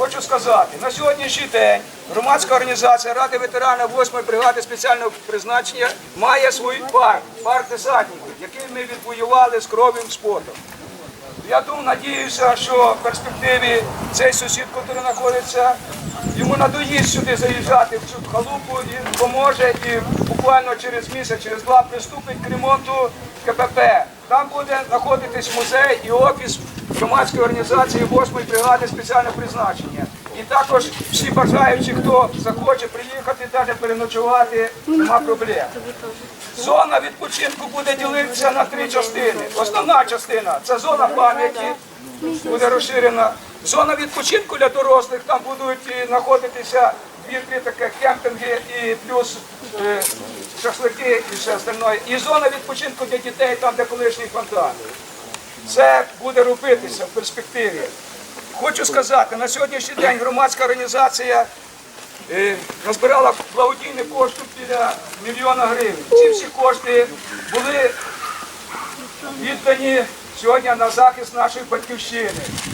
Хочу сказати, на сьогоднішній день громадська організація Ради ветеранів 8-ї бригади спеціального призначення має свій парк, парк десантників, який ми відвоювали з кров'ю з потом. Я думаю, надіюся, що в перспективі цей сусід, який знаходиться, йому надоїсть сюди заїжджати в цю халупу, він поможе і буквально через місяць, через два приступить к ремонту КПП. Там буде знаходитись музей і офіс громадської організації 8-ї бригади спеціального призначення. І також всі бажаючі, хто захоче приїхати, навіть переночувати, нема проблем. Зона відпочинку буде ділитися на три частини. Основна частина це зона пам'яті, буде розширена. Зона відпочинку для дорослих, там будуть знаходитися дві-три кемпінги і плюс е, шашлики і все остальне. І зона відпочинку для дітей, там де колишній фонтан. Це буде робитися в перспективі. Хочу сказати, на сьогоднішній день громадська організація е, назбирала благодійний кошти біля мільйона гривень. Ці всі кошти були віддані сьогодні на захист нашої батьківщини.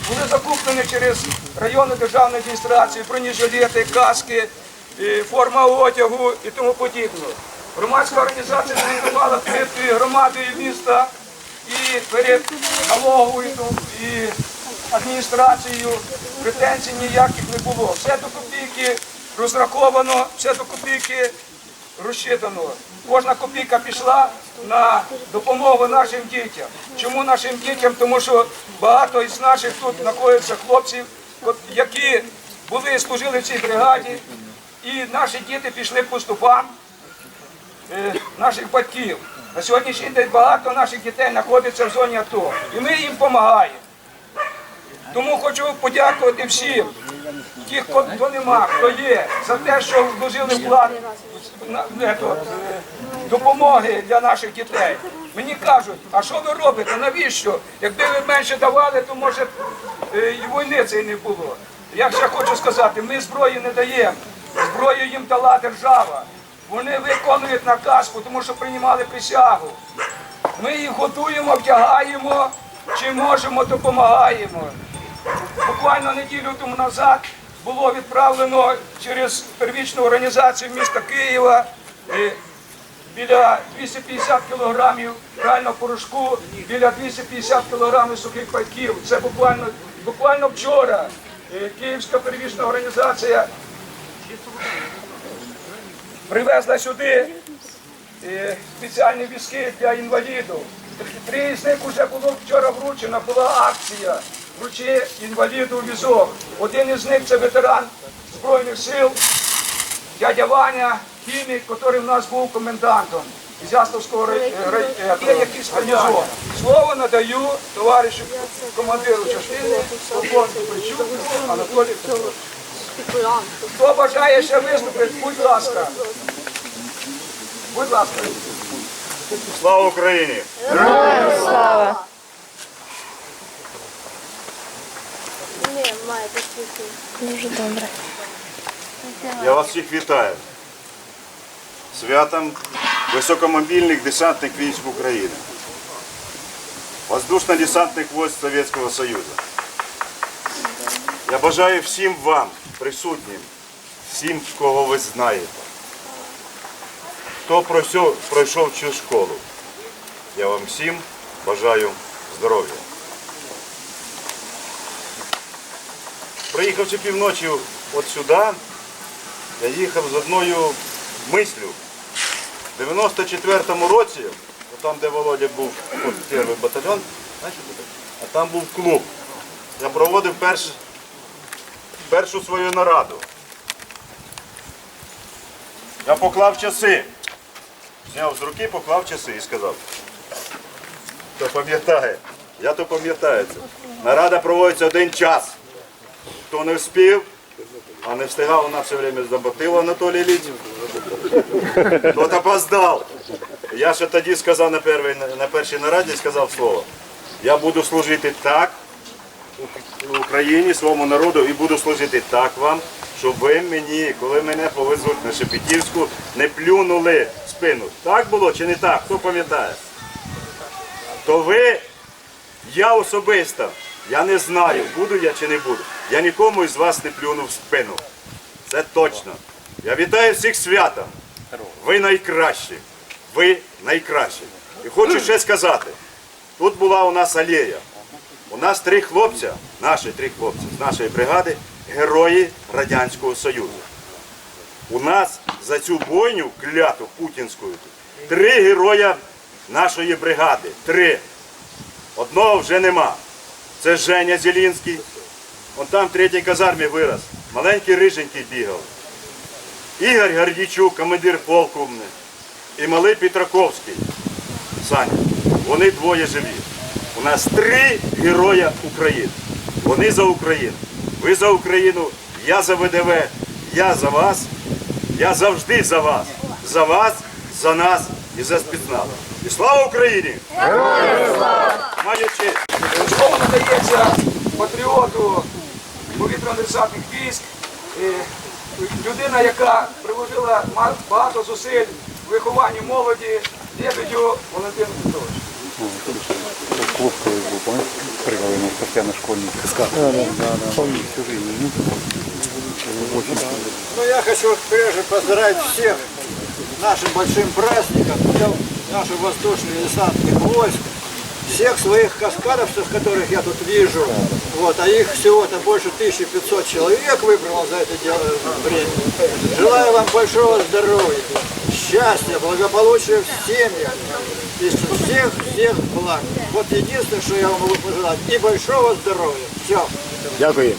Були закуплені через районну державну адміністрацію, бронежилети, каски, е, форма одягу і тому подібне. Громадська організація зареєструвала перед громадою міста і перед налоговою і адміністрацією претензій ніяких не було. Все до копійки розраховано, все до копійки розчитано. Кожна копійка пішла на допомогу нашим дітям. Чому нашим дітям? Тому що багато із наших тут знаходяться хлопців, які були служили в цій бригаді, і наші діти пішли по ступам наших батьків. На сьогоднішній день багато наших дітей знаходиться в зоні АТО. І ми їм допомагаємо. Тому хочу подякувати всім, тих, хто нема, хто є, за те, що вложили е, допомоги для наших дітей. Мені кажуть, а що ви робите? Навіщо? Якби ви менше давали, то може е, і війни цієї не було. Я ще хочу сказати, ми зброї не даємо. Зброю їм дала держава. Вони виконують наказ, тому що приймали присягу. Ми їх готуємо, вдягаємо, чи можемо, допомагаємо. Буквально неділю тому назад було відправлено через первічну організацію міста Києва е, біля 250 кілограмів прального порошку, біля 250 кілограмів сухих пайків. Це буквально, буквально вчора е, Київська первічна організація привезла сюди е, спеціальні візки для інвалідів. Три з них вже було вчора вручено, була акція. Вручи інваліду візок. Один із них це ветеран Збройних сил, дядя Ваня, хімік, який в нас був комендантом із Яславського рай- е, е, гарнізон. Слово надаю товаришу командиру частини Свободну Причуку Анатолію Петровичу. Хто бажає ще виступити, будь ласка. Будь ласка. Слава Україні! Слава. Ні, має такі. Дуже добре. Я вас всіх вітаю. Святом високомобільних десантних військ України. Воздушно-десантних войск Совєтського Союзу. Я бажаю всім вам, присутнім, всім, кого ви знаєте, хто пройшов, цю школу. Я вам всім бажаю здоров'я. Приїхавши півночі от сюди, я їхав з одною мислю. В 94-му році, там, де Володя був, перший батальйон, а там був клуб. Я проводив перш, першу свою нараду. Я поклав часи. Зняв з руки, поклав часи і сказав. Хто пам'ятає? Я то пам'ятаю це. Нарада проводиться один час. Хто не вспів, а не встигав, вона все время заботила Анатолій Ілліч. Тот опоздав. Я ще тоді сказав на, першій, на першій нараді, сказав слово. Я буду служити так Україні, своєму народу, і буду служити так вам, щоб ви мені, коли мене повезуть на Шепетівську, не плюнули в спину. Так було чи не так? Хто пам'ятає? То ви, я особисто Я не знаю, буду я чи не буду. Я нікому із вас не плюну в спину. Це точно. Я вітаю всіх святом. Ви найкращі. Ви найкращі. І хочу ще сказати: тут була у нас алея. У нас три хлопця, наші три хлопці з нашої бригади, герої Радянського Союзу. У нас за цю бойню кляту путінську три героя нашої бригади. Три. Одного вже нема. Це Женя Зелінський. Он там третій казармі вирос. Маленький риженький бігав. Ігор Гордійчук, командир полку. І малий Петраковський. Саня. Вони двоє живі. У нас три героя України. Вони за Україну. Ви за Україну, я за ВДВ, я за вас. Я завжди за вас. За вас, за нас і за спецназ. І слава Україні! Героям слава! Маю честь! Слово надається патріоту повітряно-десантних військ, е, людина, яка приложила багато зусиль в вихованні молоді, Лебедю Валентин Петрович. Клуб колись був, помнишь, прыгал ему постоянно школьник. Да, да, да. Помню всю жизнь. Ну, я хочу прежде поздравить всех нашим большим праздником, наших воздушных десантных войск, всех своих каскадовцев, которых я тут вижу. Вот, а их всего-то больше 1500 человек выбрало за это дело время. Желаю вам большого здоровья, счастья, благополучия в семьях и всех-всех благ. Вот единственное, что я вам могу пожелать, и большого здоровья. Все. Дякую.